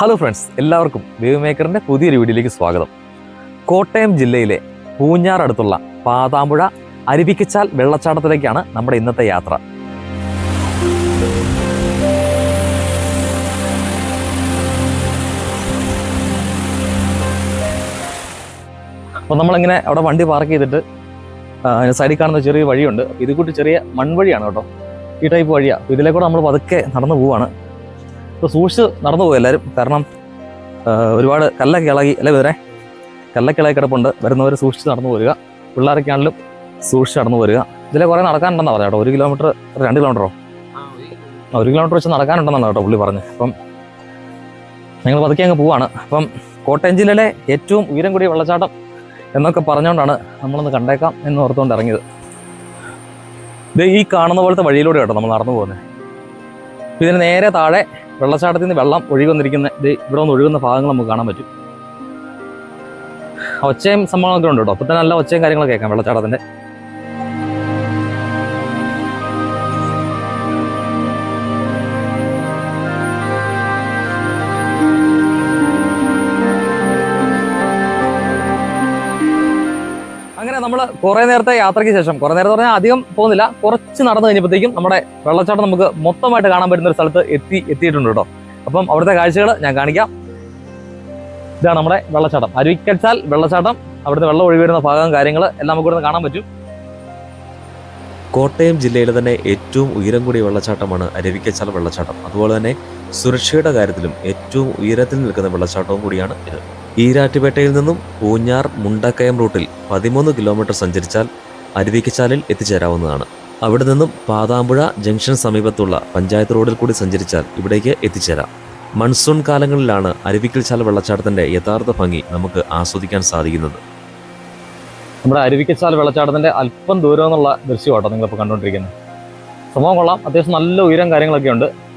Hello friends എല്ലാവർക്കും wave മേക്കറിന്റെ പുതിയൊരു വീഡിയോയിലേക്ക് സ്വാഗതം. കോട്ടയം ജില്ലയിലെ പൂഞ്ഞാർ അടുത്തുള്ള പാതാമ്പുഴ അരുവിക്കച്ചാൽ വെള്ളച്ചാട്ടത്തിലേക്കാണ് നമ്മുടെ ഇന്നത്തെ യാത്ര. അപ്പോൾ നമ്മളിങ്ങനെ അവിടെ വണ്ടി പാർക്ക് ചെയ്തിട്ട് സൈഡിൽ കാണുന്ന ചെറിയ വഴിയുണ്ട്. ഇത് കൂട്ടി ചെറിയ മൺവഴിയാണ് കേട്ടോ. ഈ ടൈപ്പ് വഴിയാണ് ഇതിലെ കൂടെ നമ്മൾ പതുക്കെ നടന്നു അപ്പോൾ സൂക്ഷിച്ച് നടന്നു പോകും എല്ലാവരും കാരണം ഒരുപാട് കല്ലൊക്കെ ഇളകി അല്ലേ വരെ കല്ലൊക്കെ ഇളകി കിടപ്പുണ്ട്. വരുന്നവർ സൂക്ഷിച്ച് നടന്നു പോരുക. പിള്ളേരൊക്കെ ആണെങ്കിലും സൂക്ഷിച്ച് നടന്നു പോരുക. ഇതിലെ കുറേ നടക്കാനുണ്ടെന്നാണ് പറയാം ഒരു കിലോമീറ്റർ രണ്ട് കിലോമീറ്ററോ? ഒരു കിലോമീറ്റർ വെച്ച് നടക്കാനുണ്ടെന്നാണ് കേട്ടോ പുള്ളി പറഞ്ഞത്. അപ്പം നിങ്ങൾ പതുക്കെ അങ്ങ് പോവാണ്. അപ്പം കോട്ടയം ജില്ലയിലെ ഏറ്റവും ഉയരം കൂടിയ വെള്ളച്ചാട്ടം എന്നൊക്കെ പറഞ്ഞുകൊണ്ടാണ് നമ്മളൊന്ന് കണ്ടേക്കാം എന്ന് ഓർത്തുകൊണ്ട് ഇറങ്ങിയത്. ഇത് ഈ കാണുന്ന പോലത്തെ വഴിയിലൂടെ കേട്ടോ നമ്മൾ നടന്നു പോകുന്നത്. ഇതിന് നേരെ താഴെ വെള്ളച്ചാട്ടത്തിൽ നിന്ന് വെള്ളം ഒഴുകി വന്നിരിക്കുന്ന ഇത് ഇവിടെ നിന്ന് ഒഴുകുന്ന ഭാഗങ്ങൾ നമുക്ക് കാണാൻ പറ്റും. ഒച്ചയും സംഭവങ്ങളൊക്കെ ഉണ്ട്? കേട്ടോ അപ്പൊ തന്നെ നല്ല ഒച്ചയും കാര്യങ്ങളൊക്കെ കേൾക്കാം വെള്ളച്ചാട്ടത്തിന്റെ കുറെ നേരത്തെ യാത്രയ്ക്ക് ശേഷം കുറെ നേരത്തെ പറഞ്ഞാൽ അധികം പോകുന്നില്ല. കുറച്ച് നടന്നു കഴിഞ്ഞപ്പോഴത്തേക്കും നമ്മുടെ വെള്ളച്ചാട്ടം നമുക്ക് മൊത്തമായിട്ട് കാണാൻ പറ്റുന്ന ഒരു സ്ഥലത്ത് എത്തി എത്തിയിട്ടുണ്ട് കേട്ടോ. അപ്പം അവിടുത്തെ കാഴ്ചകൾ ഞാൻ കാണിക്കാം. ഇതാണ് നമ്മുടെ വെള്ളച്ചാട്ടം. അരുവിക്കച്ചാൽ വെള്ളച്ചാട്ടം അവിടുത്തെ വെള്ളം ഒഴുകി വരുന്ന ഭാഗം കാര്യങ്ങൾ എല്ലാം നമുക്ക് ഇവിടെ കാണാൻ പറ്റും. കോട്ടയം ജില്ലയിലെ തന്നെ ഏറ്റവും ഉയരം കൂടിയ വെള്ളച്ചാട്ടമാണ് അരുവിക്കച്ചാൽ വെള്ളച്ചാട്ടം. അതുപോലെ തന്നെ സുരക്ഷയുടെ കാര്യത്തിലും ഏറ്റവും ഉയരത്തിൽ നിൽക്കുന്ന വെള്ളച്ചാട്ടവും കൂടിയാണ് ഇത്. ഈരാറ്റുപേട്ടയിൽ നിന്നും പൂഞ്ഞാർ മുണ്ടക്കയം റൂട്ടിൽ പതിമൂന്ന് കിലോമീറ്റർ സഞ്ചരിച്ചാൽ അരുവിക്കച്ചാലിൽ എത്തിച്ചേരാവുന്നതാണ്. അവിടെ നിന്നും പാതാമ്പുഴ ജംഗ്ഷൻ സമീപത്തുള്ള പഞ്ചായത്ത് റോഡിൽ കൂടി സഞ്ചരിച്ചാൽ ഇവിടേക്ക് എത്തിച്ചേരാം. മൺസൂൺ കാലങ്ങളിലാണ് അരുവിക്കൽച്ചാൽ വെള്ളച്ചാട്ടത്തിന്റെ യഥാർത്ഥ ഭംഗി നമുക്ക് ആസ്വദിക്കാൻ സാധിക്കുന്നത്. നമ്മുടെ അരുവിക്കച്ചാൽ വെള്ളച്ചാട്ടത്തിന്റെ അല്പം ദൂരം എന്നുള്ള ദൃശ്യമാട്ടോ നിങ്ങളിപ്പോൾ കണ്ടുകൊണ്ടിരിക്കുന്നത്. സംഭവം കൊള്ളാം. അത്യാവശ്യം നല്ല ഉയരം കാര്യങ്ങളൊക്കെ ഉണ്ട്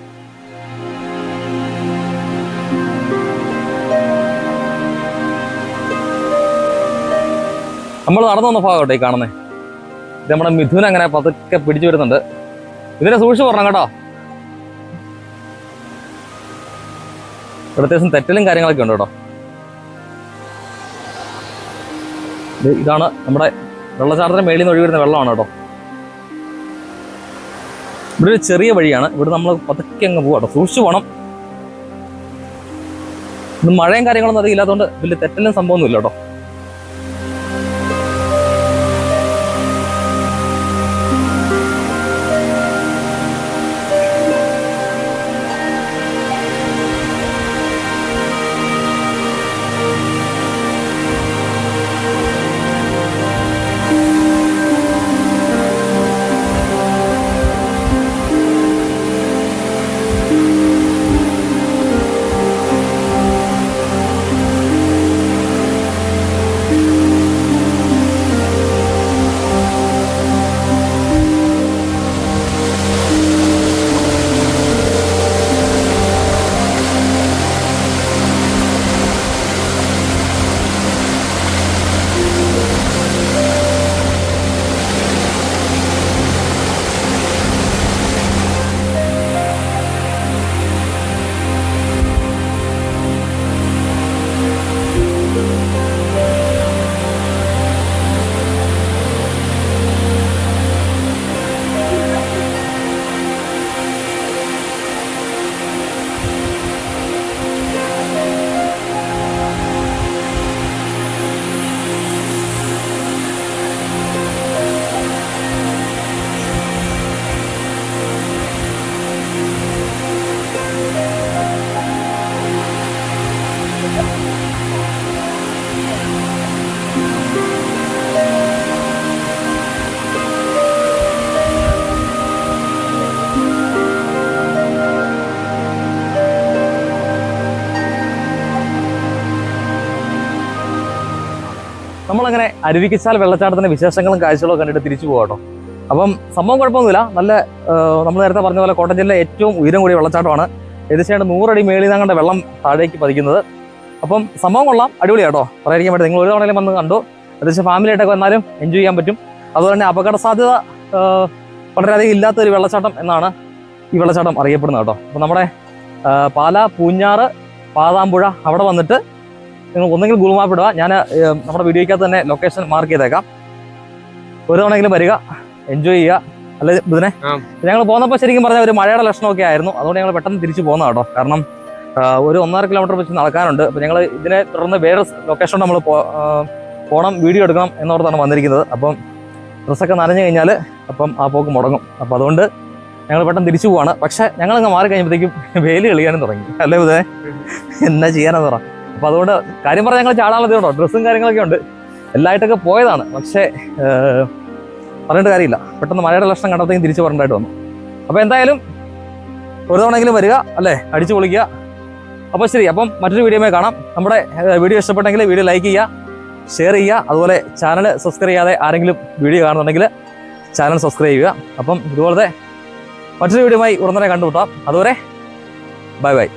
നമ്മൾ നടന്നു വന്ന ഭാഗം കേട്ടോ ഈ കാണുന്നത് ഇത് നമ്മുടെ മിഥുൻ അങ്ങനെ പതുക്കെ പിടിച്ചു വരുന്നുണ്ട്. ഇതിനെ സൂക്ഷിച്ചു പറഞ്ഞ കേട്ടോ. അത്യാവശ്യം തെറ്റലും കാര്യങ്ങളൊക്കെ ഉണ്ട് കേട്ടോ. ഇത് ഇതാണ് നമ്മുടെ വെള്ളച്ചാട്ടത്തിന് മേളിൽ നിന്ന് ഒഴിവരുന്ന വെള്ളമാണ് കേട്ടോ. ഇവിടെ ഒരു ചെറിയ വഴിയാണ്. ഇവിടെ നമ്മൾ പതുക്കെ അങ്ങ് പോവാട്ടോ സൂക്ഷിച്ചു പോകണം മഴയും കാര്യങ്ങളൊന്നും അധികം ഇല്ലാത്തതുകൊണ്ട് വലിയ തെറ്റലും സംഭവമൊന്നുമില്ല കേട്ടോ. നമ്മളങ്ങനെ അരുവിക്കിച്ചാൽ വെള്ളച്ചാട്ടത്തിന്റെ വിശേഷങ്ങളും കാഴ്ചകളും കണ്ടിട്ട് തിരിച്ചു പോകാട്ടോ അപ്പം സംഭവം കുഴപ്പമൊന്നുമില്ല. നല്ല നമ്മൾ നേരത്തെ പറഞ്ഞ പോലെ കോട്ടയം ജില്ലയിലെ ഏറ്റവും ഉയരം കൂടിയ വെള്ളച്ചാട്ടമാണ്. ഏകദേശം നൂറടി മേളിൽ നിന്നാണ്ട് വെള്ളം താഴേക്ക് പതിക്കുന്നത്. അപ്പം സംഭവം കൊള്ളാം. അടിപൊളിയാട്ടോ. പറയാതിരിക്കാൻ പറ്റും നിങ്ങൾ ഒരു തവണയിലും വന്ന് കണ്ടു. ഏകദേശം ഫാമിലിയായിട്ടൊക്കെ വന്നാലും എൻജോയ് ചെയ്യാൻ പറ്റും. അതുപോലെ തന്നെ അപകട സാധ്യത വളരെയധികം ഇല്ലാത്ത ഒരു വെള്ളച്ചാട്ടം എന്നാണ് ഈ വെള്ളച്ചാട്ടം അറിയപ്പെടുന്നത് കേട്ടോ അപ്പം നമ്മുടെ പാല പൂഞ്ഞാറ് പാതാമ്പുഴ അവിടെ വന്നിട്ട് നിങ്ങൾ ഒന്നെങ്കിൽ ഗൂഗിൾ മാപ്പ് ഇടുക. ഞാൻ നമ്മുടെ വീഡിയോയ്ക്കകത്ത് തന്നെ ലൊക്കേഷൻ മാർക്ക് ചെയ്തേക്കാം. ഒരു തവണയെങ്കിലും വരിക എൻജോയ് ചെയ്യുക. അല്ലെ ഇതിനെ ഞങ്ങൾ പോന്നപ്പോൾ ശരിക്കും പറഞ്ഞാൽ ഒരു മഴയുടെ ലക്ഷണമൊക്കെ ആയിരുന്നു. അതുകൊണ്ട് ഞങ്ങൾ പെട്ടെന്ന് തിരിച്ചു പോകുന്ന കേട്ടോ. കാരണം ഒരു ഒന്നര കിലോമീറ്റർ വെച്ച് നടക്കാനുണ്ട്. അപ്പോൾ ഞങ്ങൾ ഇതിനെ തുടർന്ന് വേറെ ലൊക്കേഷൻ നമ്മൾ പോകണം വീഡിയോ എടുക്കണം എന്നോർത്താണ് വന്നിരിക്കുന്നത്. അപ്പം ഡ്രസ്സൊക്കെ നനഞ്ഞു കഴിഞ്ഞാൽ അപ്പം ആ പോക്ക് മുടങ്ങും. അപ്പോൾ അതുകൊണ്ട് ഞങ്ങൾ പെട്ടെന്ന് തിരിച്ചു പോവാണ്. പക്ഷേ ഞങ്ങളങ്ങ് മാറി കഴിഞ്ഞപ്പോഴത്തേക്കും വേലി കളിയാനും തുടങ്ങി. അല്ലേ ഇതേ എന്നാ ചെയ്യാനെന്ന് പറ. അപ്പോൾ അതുകൊണ്ട് കാര്യം പറഞ്ഞാൽ ഞങ്ങൾ ചാടാനുള്ള കേട്ടോ ഡ്രസ്സും കാര്യങ്ങളൊക്കെ ഉണ്ട്. എല്ലായിട്ടൊക്കെ പോയതാണ്. പക്ഷേ പറഞ്ഞിട്ട് കാര്യമില്ല. പെട്ടെന്ന് മഴയുടെ ലക്ഷണം കണ്ടപ്പോൾ തിരിച്ചു പറഞ്ഞിട്ടായിട്ട് വന്നു. അപ്പോൾ എന്തായാലും ഒരു തവണയെങ്കിലും വരിക അല്ലേ? അടിച്ചു പൊളിക്കുക. അപ്പോൾ ശരി അപ്പം മറ്റൊരു വീഡിയോയിൽ കാണാം. നമ്മുടെ വീഡിയോ ഇഷ്ടപ്പെട്ടെങ്കിൽ വീഡിയോ ലൈക്ക് ചെയ്യുക ഷെയർ ചെയ്യുക അതുപോലെ ചാനൽ സബ്സ്ക്രൈബ് ചെയ്യാതെ ആരെങ്കിലും വീഡിയോ കാണുന്നുണ്ടെങ്കിൽ ചാനൽ സബ്സ്ക്രൈബ് ചെയ്യുക. അപ്പം ഇതുപോലത്തെ മറ്റൊരു വീഡിയോയുമായി ഉടനെ കണ്ടുമുട്ടാം. അതുവരെ ബൈ ബൈ.